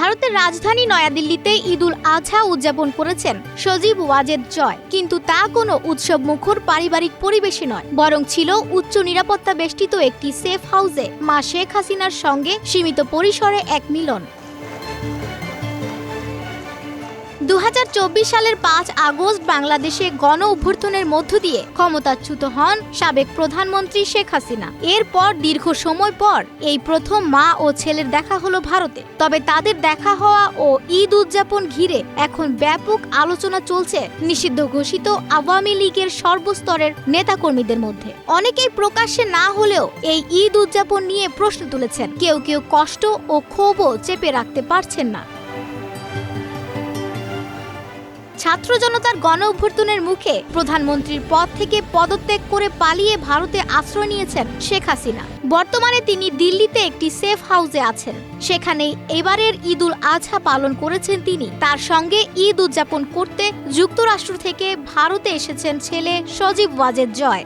ভারতের রাজধানী নয়াদিল্লিতে ঈদুল আজহা উদযাপন করেছেন সজীব ওয়াজেদ জয়। কিন্তু তা কোনো উৎসব মুখর পারিবারিক পরিবেশে নয়, বরং ছিল উচ্চ নিরাপত্তা বেষ্টিত একটি সেফ হাউসে মা শেখ হাসিনার সঙ্গে সীমিত পরিসরে এক মিলন। দু হাজার চব্বিশ সালের পাঁচ আগস্ট বাংলাদেশে গণ অভ্যর্থনের মধ্য দিয়ে ক্ষমতাচ্যুত হন সাবেক প্রধানমন্ত্রী শেখ হাসিনা। এরপর দীর্ঘ সময় পর এই প্রথম মা ও ছেলের দেখা হলো ভারতে। তবে তাদের দেখা হওয়া ও ঈদ উদযাপন ঘিরে এখন ব্যাপক আলোচনা চলছে নিষিদ্ধ ঘোষিত আওয়ামী লীগের সর্বস্তরের নেতাকর্মীদের মধ্যে। অনেকেই প্রকাশ্যে না হলেও এই ঈদ উদযাপন নিয়ে প্রশ্ন তুলেছেন। কেউ কেউ কষ্ট ও ক্ষোভও চেপে রাখতে পারছেন না। ছাত্র জনতার গণ অভ্যর্থনের মুখে প্রধানমন্ত্রীর পদ থেকে পদত্যাগ করে পালিয়ে ভারতে আশ্রয় নিয়েছেন শেখ হাসিনা। বর্তমানে তিনি দিল্লিতে একটি সেফ হাউসে আছেন। সেখানে এবারের ঈদ উল আজহা পালন করেছেন তিনি। তার সঙ্গে ঈদ উদযাপন করতে যুক্তরাষ্ট্র থেকে ভারতে এসেছেন ছেলে সজীব ওয়াজেদ জয়।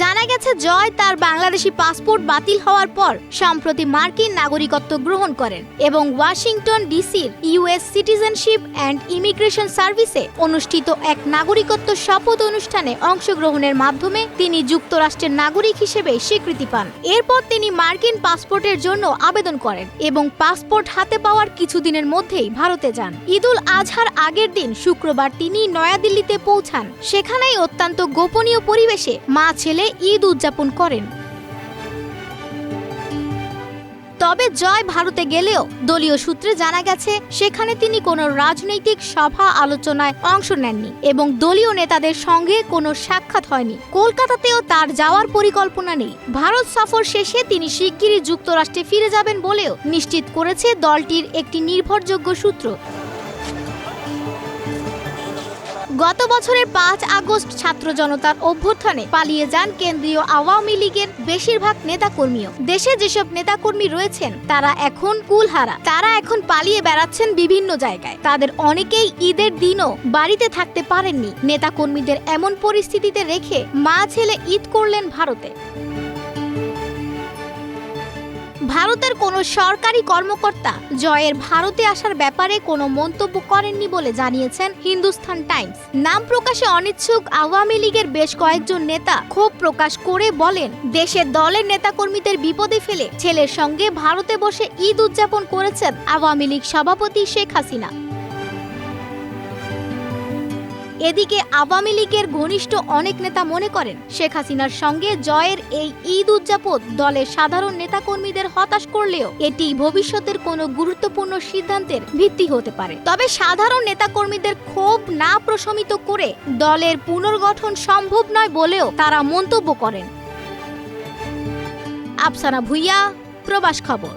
জানা গেছে জয় তার বাংলাদেশি পাসপোর্ট বাতিল হওয়ার পর সম্প্রতি মার্কিন নাগরিকত্ব গ্রহণ করেন এবং ওয়াশিংটন ডিসির ইউএস সিটিজেনশিপ অ্যান্ড ইমিগ্রেশন সার্ভিসে অনুষ্ঠিত এক নাগরিকত্ব শপথ অনুষ্ঠানে অংশগ্রহণের মাধ্যমে তিনি যুক্তরাষ্ট্রের নাগরিক হিসেবে স্বীকৃতি পান। এরপর তিনি মার্কিন পাসপোর্টের জন্য আবেদন করেন এবং পাসপোর্ট হাতে পাওয়ার কিছুদিনের মধ্যেই ভারতে যান। ঈদুল আজহার আগের দিন শুক্রবার তিনি নয়াদিল্লিতে পৌঁছান। সেখানেই অত্যন্ত গোপনীয় পরিবেশে মা ছেলে ঈদ উদযাপন করেন। তবে জয় ভারতে গেলেও দলীয় সূত্রে জানা গেছে, সেখানে তিনি কোনো রাজনৈতিক সভা আলোচনায় অংশ নেননি এবং দলীয় নেতাদের সঙ্গে কোনো সাক্ষাৎ হয়নি। কলকাতাতেও তার যাওয়ার পরিকল্পনা নেই। ভারত সফর শেষে তিনি শিগগিরই যুক্তরাষ্ট্রে ফিরে যাবেন বলেও নিশ্চিত করেছে দলটির একটি নির্ভরযোগ্য সূত্র। গত বছরের পাঁচ আগস্ট ছাত্র জনতার অভ্যুত্থানে পালিয়ে যান কেন্দ্রীয় আওয়ামী লীগের বেশিরভাগ নেতাকর্মীও। দেশে যেসব নেতাকর্মী রয়েছেন, তারা এখন কুলহারা। তারা এখন পালিয়ে বেড়াচ্ছেন বিভিন্ন জায়গায়। তাদের অনেকেই ঈদের দিনও বাড়িতে থাকতে পারেননি। নেতাকর্মীদের এমন পরিস্থিতিতে রেখে মা ছেলে ঈদ করলেন ভারতে। ভারতের কোনো সরকারি কর্মকর্তা জয়ের ভারতে আসার ব্যাপারে কোনো মন্তব্য করেননি বলে জানিয়েছেন হিন্দুস্থান টাইমস। নাম প্রকাশে অনিচ্ছুক আওয়ামী লীগের বেশ কয়েকজন নেতা ক্ষোভ প্রকাশ করে বলেন, দেশের দলের নেতাকর্মীদের বিপদে ফেলে ছেলের সঙ্গে ভারতে বসে ঈদ উদযাপন করেছেন আওয়ামী লীগ সভাপতি শেখ হাসিনা। এদিকে আওয়ামী লীগের ঘনিষ্ঠ অনেক নেতা মনে করেন শেখ হাসিনার সঙ্গে জয়ের এই ঈদ উদযাপন দলের সাধারণ নেতাকর্মীদের হতাশ করলেও এটি ভবিষ্যতের কোনো গুরুত্বপূর্ণ সিদ্ধান্তের ভিত্তি হতে পারে। তবে সাধারণ নেতাকর্মীদের ক্ষোভ না প্রশমিত করে দলের পুনর্গঠন সম্ভব নয় বলেও তারা মন্তব্য করেন। আফসানা ভুইয়া, প্রবাস খবর।